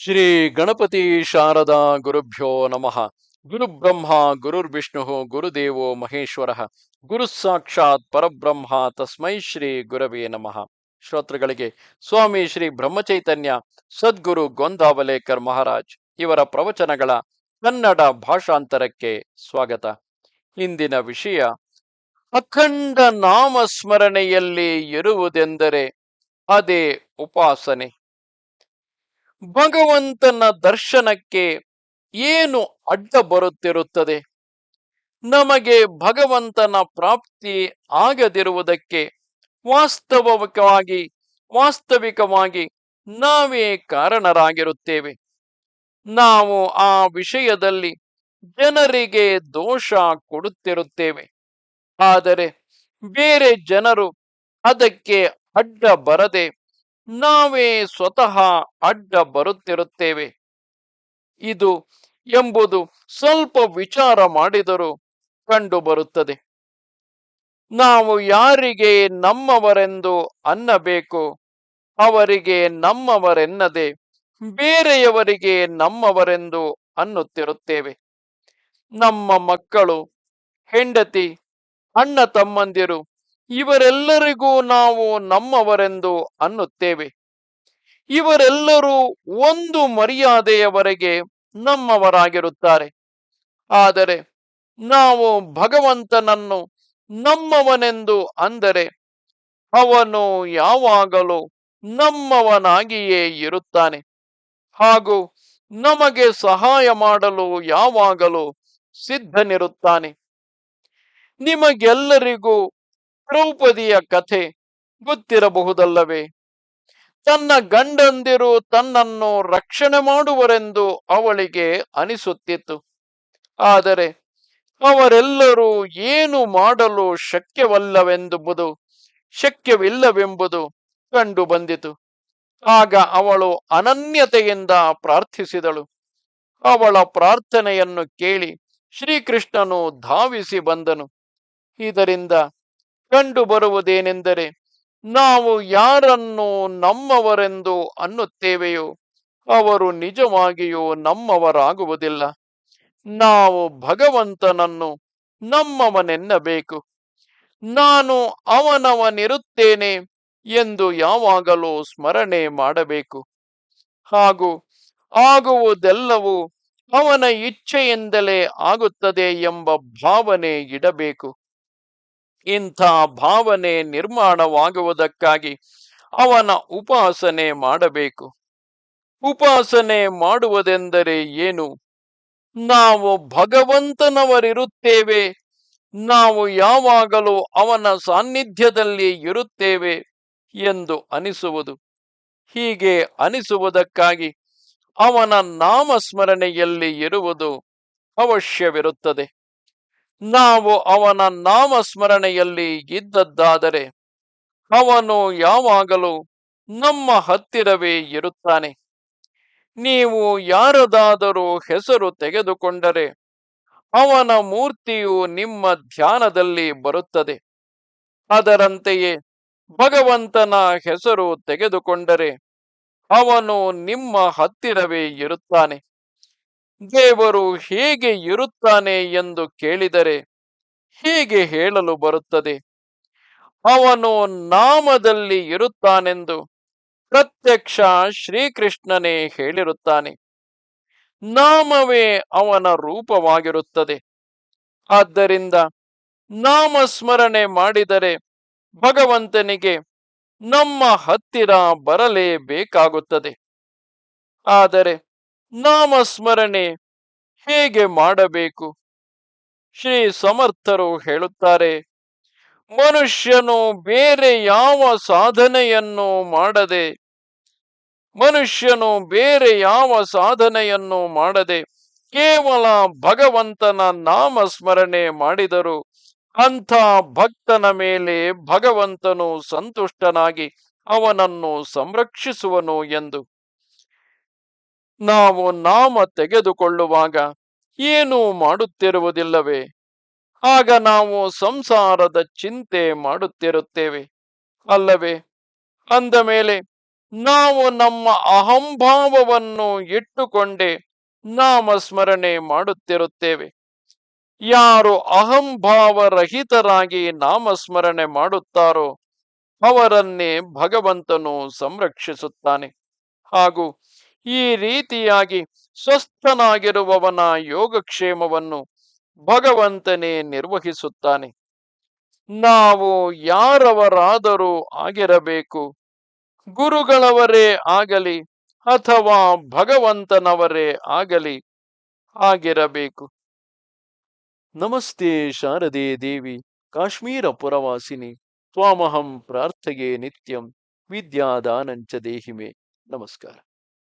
ಶ್ರೀ ಗಣಪತಿ ಶಾರದಾ ಗುರುಭ್ಯೋ ನಮಃ. ಗುರುಬ್ರಹ್ಮ ಗುರುರ್ವಿಷ್ಣು ಗುರುದೇವೋ ಮಹೇಶ್ವರ. ಗುರು ಸಾಕ್ಷಾತ್ ಪರಬ್ರಹ್ಮ, ತಸ್ಮೈ ಶ್ರೀ ಗುರವೇ ನಮಃ. ಶ್ರೋತೃಗಳಿಗೆ, ಸ್ವಾಮಿ ಶ್ರೀ ಬ್ರಹ್ಮಚೈತನ್ಯ, ಸದ್ಗುರು ಗೊಂದಾವಲೇಕರ್ ಮಹಾರಾಜ್ ಇವರ ಪ್ರವಚನಗಳ ಕನ್ನಡ ಭಾಷಾಂತರಕ್ಕೆ ಸ್ವಾಗತ. ಇಂದಿನ ವಿಷಯ, ಅಖಂಡ ನಾಮಸ್ಮರಣೆಯಲ್ಲಿ ಇರುವುದೆಂದರೆ ಅದೇ ಉಪಾಸನೆ. ಭಗವಂತನ ದರ್ಶನಕ್ಕೆ ಏನು ಅಡ್ಡ ಬರುತ್ತಿರುತ್ತದೆ? ನಮಗೆ ಭಗವಂತನ ಪ್ರಾಪ್ತಿ ಆಗದಿರುವುದಕ್ಕೆ ವಾಸ್ತವಿಕವಾಗಿ ವಾಸ್ತವಿಕವಾಗಿ ನಾವೇ ಕಾರಣರಾಗಿರುತ್ತೇವೆ. ನಾವು ಆ ವಿಷಯದಲ್ಲಿ ಜನರಿಗೆ ದೋಷ ಕೊಡುತ್ತಿರುತ್ತೇವೆ. ಆದರೆ ಬೇರೆ ಜನರು ಅದಕ್ಕೆ ಅಡ್ಡ ಬರದೆ ನಾವೇ ಸ್ವತಃ ಅಡ್ಡ ಬರುತ್ತಿರುತ್ತೇವೆ. ಇದು ಎಂಬುದು ಸ್ವಲ್ಪ ವಿಚಾರ ಮಾಡಿದರೂ ಕಂಡುಬರುತ್ತದೆ. ನಾವು ಯಾರಿಗೆ ನಮ್ಮವರೆಂದು ಅನ್ನಬೇಕು, ಅವರಿಗೆ ನಮ್ಮವರೆನ್ನದೆ ಬೇರೆಯವರಿಗೆ ನಮ್ಮವರೆಂದು ಅನ್ನುತ್ತಿರುತ್ತೇವೆ. ನಮ್ಮ ಮಕ್ಕಳು, ಹೆಂಡತಿ, ಅಣ್ಣ ತಮ್ಮಂದಿರು ಇವರೆಲ್ಲರಿಗೂ ನಾವು ನಮ್ಮವರೆಂದು ಅನ್ನುತ್ತೇವೆ. ಇವರೆಲ್ಲರೂ ಒಂದು ಮರ್ಯಾದೆಯವರೆಗೆ ನಮ್ಮವರಾಗಿರುತ್ತಾರೆ. ಆದರೆ ನಾವು ಭಗವಂತನನ್ನು ನಮ್ಮವನೆಂದು ಅಂದರೆ ಅವನು ಯಾವಾಗಲೂ ನಮ್ಮವನಾಗಿಯೇ ಇರುತ್ತಾನೆ. ಹಾಗೂ ನಮಗೆ ಸಹಾಯ ಮಾಡಲು ಯಾವಾಗಲೂ ಸಿದ್ಧನಿರುತ್ತಾನೆ. ನಿಮಗೆಲ್ಲರಿಗೂ ದ್ರೌಪದಿಯ ಕಥೆ ಗೊತ್ತಿರಬಹುದಲ್ಲವೇ? ತನ್ನ ಗಂಡಂದಿರು ತನ್ನನ್ನು ರಕ್ಷಣೆ ಮಾಡುವರೆಂದು ಅವಳಿಗೆ ಅನಿಸುತ್ತಿತ್ತು. ಆದರೆ ಅವರೆಲ್ಲರೂ ಏನು ಮಾಡಲು ಶಕ್ಯವಲ್ಲವೆಂಬುದು, ಶಕ್ಯವಿಲ್ಲವೆಂಬುದು ಕಂಡು ಬಂದಿತು. ಆಗ ಅವಳು ಅನನ್ಯತೆಯಿಂದ ಪ್ರಾರ್ಥಿಸಿದಳು. ಅವಳ ಪ್ರಾರ್ಥನೆಯನ್ನು ಕೇಳಿ ಶ್ರೀಕೃಷ್ಣನು ಧಾವಿಸಿ ಬಂದನು. ಇದರಿಂದ ಕಂಡು ಬರುವುದೇನೆಂದರೆ, ನಾವು ಯಾರನ್ನು ನಮ್ಮವರೆಂದು ಅನ್ನುತ್ತೇವೆಯೋ, ಅವರು ನಿಜವಾಗಿಯೂ ನಮ್ಮವರಾಗುವುದಿಲ್ಲ. ನಾವು ಭಗವಂತನನ್ನು ನಮ್ಮವನೆನ್ನಬೇಕು. ನಾನು ಅವನವನಿರುತ್ತೇನೆ ಎಂದು ಯಾವಾಗಲೂ ಸ್ಮರಣೆ ಮಾಡಬೇಕು. ಹಾಗೂ ಆಗುವುದೆಲ್ಲವೂ ಅವನ ಇಚ್ಛೆಯಿಂದಲೇ ಆಗುತ್ತದೆ ಎಂಬ ಭಾವನೆ ಇಡಬೇಕು. ಇಂಥ ಭಾವನೆ ನಿರ್ಮಾಣವಾಗುವುದಕ್ಕಾಗಿ ಅವನ ಉಪಾಸನೆ ಮಾಡಬೇಕು. ಉಪಾಸನೆ ಮಾಡುವುದೆಂದರೆ ಏನು? ನಾವು ಭಗವಂತನವರಿರುತ್ತೇವೆ. ನಾವು ಯಾವಾಗಲೂ ಅವನ ಸಾನ್ನಿಧ್ಯದಲ್ಲಿ ಇರುತ್ತೇವೆ ಎಂದು ಅನಿಸುವುದು. ಹೀಗೆ ಅನಿಸುವುದಕ್ಕಾಗಿ ಅವನ ನಾಮಸ್ಮರಣೆಯಲ್ಲಿ ಇರುವುದು ಅವಶ್ಯವಿರುತ್ತದೆ. ನಾವು ಅವನ ನಾಮಸ್ಮರಣೆಯಲ್ಲಿ ಇದ್ದದ್ದಾದರೆ ಅವನು ಯಾವಾಗಲೂ ನಮ್ಮ ಹತ್ತಿರವೇ ಇರುತ್ತಾನೆ. ನೀವು ಯಾರದಾದರೂ ಹೆಸರು ತೆಗೆದುಕೊಂಡರೆ ಅವನ ಮೂರ್ತಿಯು ನಿಮ್ಮ ಧ್ಯಾನದಲ್ಲಿ ಬರುತ್ತದೆ. ಅದರಂತೆಯೇ ಭಗವಂತನ ಹೆಸರು ತೆಗೆದುಕೊಂಡರೆ ಅವನು ನಿಮ್ಮ ಹತ್ತಿರವೇ ಇರುತ್ತಾನೆ. ದೇವರು ಹೇಗೆ ಇರುತ್ತಾನೆ ಎಂದು ಕೇಳಿದರೆ ಹೀಗೆ ಹೇಳಲು ಬರುತ್ತದೆ. ಅವನು ನಾಮದಲ್ಲಿ ಇರುತ್ತಾನೆಂದು ಪ್ರತ್ಯಕ್ಷ ಶ್ರೀಕೃಷ್ಣನೇ ಹೇಳಿರುತ್ತಾನೆ. ನಾಮವೇ ಅವನ ರೂಪವಾಗಿರುತ್ತದೆ. ಆದ್ದರಿಂದ ನಾಮಸ್ಮರಣೆ ಮಾಡಿದರೆ ಭಗವಂತನಿಗೆ ನಮ್ಮ ಹತ್ತಿರ ಬರಲೇಬೇಕಾಗುತ್ತದೆ. ಆದರೆ ನಾಮಸ್ಮರಣೆ ಹೇಗೆ ಮಾಡಬೇಕು? ಶ್ರೀ ಸಮರ್ಥರು ಹೇಳುತ್ತಾರೆ, ಮನುಷ್ಯನು ಬೇರೆ ಯಾವ ಸಾಧನೆಯನ್ನು ಮಾಡದೆ, ಮನುಷ್ಯನು ಬೇರೆ ಯಾವ ಸಾಧನೆಯನ್ನು ಮಾಡದೆ, ಕೇವಲ ಭಗವಂತನ ನಾಮಸ್ಮರಣೆ ಮಾಡಿದರು ಅಂಥ ಭಕ್ತನ ಮೇಲೆ ಭಗವಂತನು ಸಂತುಷ್ಟನಾಗಿ ಅವನನ್ನು ಸಂರಕ್ಷಿಸುವನು ಎಂದು. ನಾವು ನಾಮ ತೆಗೆದುಕೊಳ್ಳುವಾಗ ಏನೂ ಮಾಡುತ್ತಿರುವುದಿಲ್ಲವೇ? ಆಗ ನಾವು ಸಂಸಾರದ ಚಿಂತೆ ಮಾಡುತ್ತಿರುತ್ತೇವೆ. ಅಲ್ಲವೇ? ಅಂದ ಮೇಲೆ, ನಾವು ನಮ್ಮ ಅಹಂಭಾವವನ್ನು ಇಟ್ಟುಕೊಂಡೇ ನಾಮಸ್ಮರಣೆ ಮಾಡುತ್ತಿರುತ್ತೇವೆ. ಯಾರು ಅಹಂಭಾವರಹಿತರಾಗಿ ನಾಮಸ್ಮರಣೆ ಮಾಡುತ್ತಾರೋ, ಅವರನ್ನೇ ಭಗವಂತನು ಸಂರಕ್ಷಿಸುತ್ತಾನೆ. ಹಾಗೂ ಈ ರೀತಿಯಾಗಿ ಸ್ವಸ್ಥನಾಗಿರುವವನ ಯೋಗಕ್ಷೇಮವನ್ನು ಭಗವಂತನೇ ನಿರ್ವಹಿಸುತ್ತಾನೆ. ನಾವು ಯಾರವರಾದರೂ ಆಗಿರಬೇಕು, ಗುರುಗಳವರೇ ಆಗಲಿ ಅಥವಾ ಭಗವಂತನವರೇ ಆಗಲಿ ಆಗಿರಬೇಕು. ನಮಸ್ತೆ ಶಾರದೆ ದೇವಿ, ಕಾಶ್ಮೀರ ಪುರವಾಸಿನಿ, ತ್ವಾಮಹಂ ಪ್ರಾರ್ಥೆಯೇ ನಿತ್ಯಂ, ವಿದ್ಯಾದಾನಂಚ ದೇಹಿಮೆ. ನಮಸ್ಕಾರ.